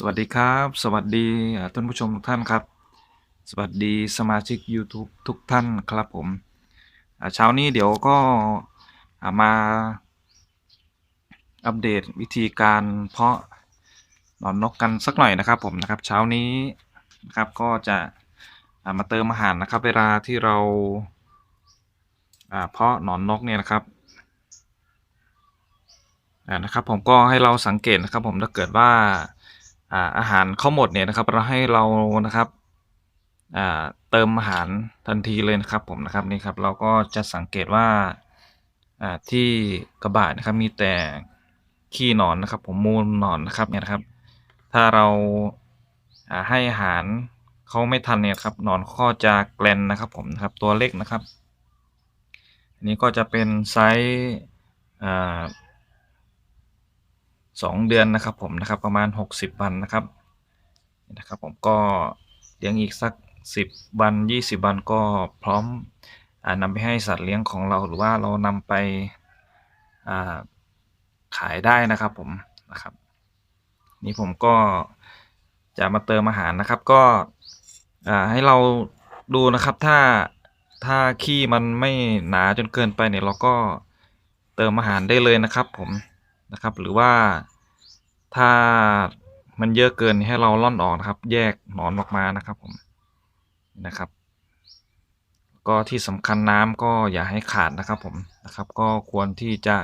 สวัสดีครับ สวัสดีท่านผู้ชมทุกท่านครับ สวัสดีสมาชิก YouTube ทุกท่านครับผมเช้านี้เดี๋ยวก็มาอัปเดตวิธีการเพาะหนอนนกกันสักหน่อยนะครับผมนะครับเช้านี้นะครับก็จะามาเติมอาหารนะครับ เวลาที่เราาเพาะหนอนนกเนี่ยนะครับนะครับผมก็ให้เราสังเกตนะครับผมถ้าเกิดว่า อ่าอาหารเขาหมดเนี่ยนะครับ เราให้เรานะครับอ่าเติมอาหารทันทีเลยนะครับผมนะครับนี่ครับเราก็จะสังเกตว่าอ่าที่กระบะนะครับมีแต่ขี้หนอนนะครับ ผมมูลหนอนนะครับเนี่ยนะครับ ถ้าเราอ่าให้อาหารเขาไม่ทันเนี่ยครับหนอนก็จะแกลนนะครับผมนะครับตัวเล็กนะครับอันนี้ก็จะเป็นไซส์อ่า สองเดือนนะครับผมนะครับประมาณ 60 วันนะครับนะครับผมก็เลี้ยงอีกสัก 10 วัน 20 วันก็พร้อมอ่านำไปให้สัตว์เลี้ยงของเราหรือว่าเรานำไปขายได้นะครับผมนะครับ นี่ผมก็จะมาเติมอาหารนะครับก็ให้เราดูนะครับถ้าถ้าขี้มันไม่หนาจนเกินไปเนี่ยเราก็เติมอาหารได้เลยนะครับผม นะครับ หรือว่าถ้ามันเยอะเกินให้เราล่อนออกนะครับ แยกหนอนออกมานะครับผมนะครับ ก็ที่สำคัญน้ำก็อย่าให้ขาดนะครับผมนะครับ ก็ควรที่จะ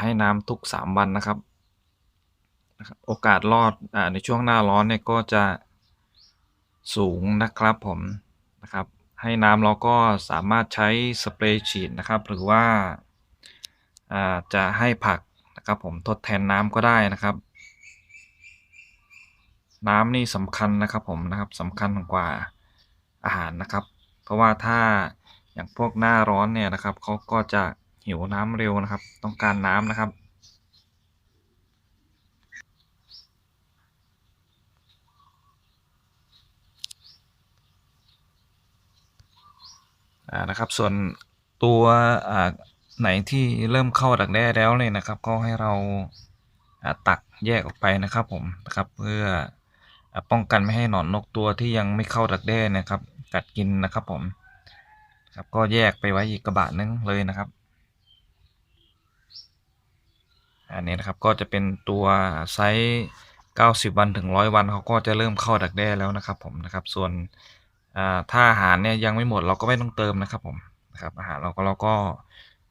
ให้น้ำทุก 3 วันนะครับนะครับ โอกาสรอดอในช่วงหน้าร้อนเนี่ยก็จะสูงนะครับผมนะครับ ให้น้ำเราก็สามารถใช้สเปรย์ฉีดนะครับ หรือว่าอ่าจะให้ผัก นะครับ ผมทดแทนน้ำก็ได้นะครับ น้ำนี่สำคัญนะครับผมนะครับสำคัญกว่าอาหารนะครับ เพราะว่าถ้าอย่างพวกหน้าร้อนเนี่ยนะครับเขาก็จะหิวน้ำเร็วนะครับ ต้องการน้ำนะครับนะครับส่วนตัวอ่า ไหนที่เริ่มเข้าดักแด้แล้วเนี่ยนะครับ ก็ให้เราตักแยกออกไปนะครับผมนะครับเพื่ออป้องกันไม่ให้หนอนนกตัวที่ยังไม่เข้าดักแด้นะครับ กัดกินนะครับผมครับก็แยกไปไว้อีกกระบะนึงเลยนะครับ อันนี้นะครับก็จะเป็นตัวไซส์90 วันถึง 100 วันเขาก็จะเริ่มเข้าดักแด้แล้วนะครับผมนะครับ ส่วนถ้าอาหารเนี่ยยังไม่หมดเราก็ไม่ต้องเติมนะครับผมนะครับอาหารเราก็เราก็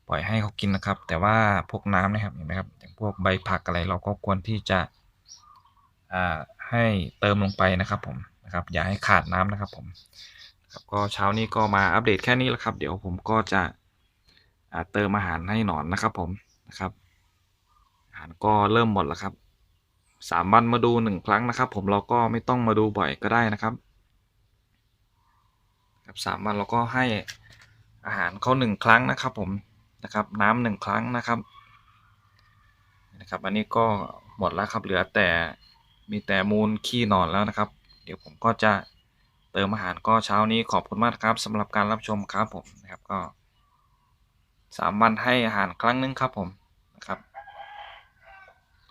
ปล่อยให้เขากินนะครับ แต่ว่าพวกน้ำนะครับเห็นไหมครับอย่างพวกใบผักอะไรเราก็ควรที่จะอ่าให้เติมลงไปนะครับผมนะครับ อย่าให้ขาดน้ำนะครับผมครับก็เช้านี้ก็มาอัปเดตแค่นี้แหละครับ เดี๋ยวผมก็จะเติมอาหารให้หนอนนะครับผมนะครับอาหารก็เริ่มหมดแล้วครับสามวันมาดูหนึ่งครั้งนะครับ ผมเราก็ไม่ต้องมาดูบ่อยก็ได้นะครับครับสามวันเราก็ให้อาหารเขาหนึ่งครั้งนะครับผม นะครับน้ำหนึ่งครั้งนะครับนะครับอันนี้ก็หมดแล้วครับเหลือแต่มีแต่มูลขี้หนอนแล้วนะครับ เดี๋ยวผมก็จะเติมอาหารก็เช้านี้ขอบคุณมากครับสำหรับการรับชมครับผมนะครับก็สามวันให้อาหารครั้งหนึงครับผมนะครับ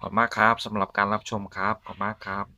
ขอบคุณมากครับสำหรับการรับชมครับขอบคุณมากครับ